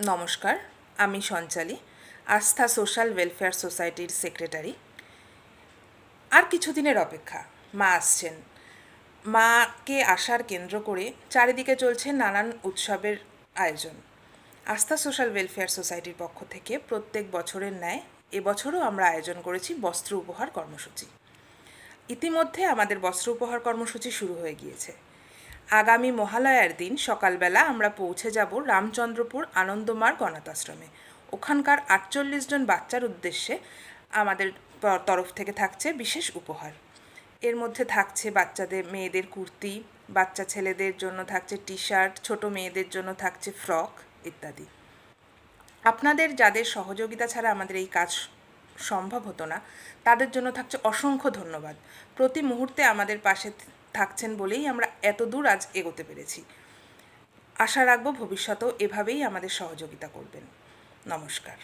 নমস্কার, আমি Sanchali, Astha social welfare সোসাইটির সেক্রেটারি। আর কিছুদিনের অপেক্ষা, মা আসছেন। মাকে আসার কেন্দ্র করে চারিদিকে চলছে নানান উৎসবের আয়োজন। আস্থা সোশ্যাল ওয়েলফেয়ার সোসাইটির পক্ষ থেকে প্রত্যেক বছরের ন্যায় এবছরও আমরা আয়োজন করেছি বস্ত্র উপহার কর্মসূচি। ইতিমধ্যে আমাদের বস্ত্র উপহার কর্মসূচি শুরু হয়ে গিয়েছে। আগামী মহালয়ার দিন সকালবেলা আমরা পৌঁছে যাব রামচন্দ্রপুর আনন্দমার আশ্রমে ওখানকার আটচল্লিশ জন বাচ্চার উদ্দেশ্যে আমাদের তরফ থেকে থাকছে বিশেষ উপহার। এর মধ্যে থাকছে বাচ্চাদের মেয়েদের কুর্তি, বাচ্চা ছেলেদের জন্য থাকছে টি শার্ট ছোট মেয়েদের জন্য থাকছে ফ্রক ইত্যাদি। আপনাদের যাদের সহযোগিতা ছাড়া আমাদের এই কাজ সম্ভব হতো না, তাদের জন্য থাকছে অসংখ্য ধন্যবাদ। প্রতি মুহূর্তে আমাদের পাশে থাকছেন বলেই আমরা এত দূর আজ এগোতে পেরেছি। আশা রাখব ভবিষ্যতেও এভাবেই আমাদের সহযোগিতা করবেন। নমস্কার।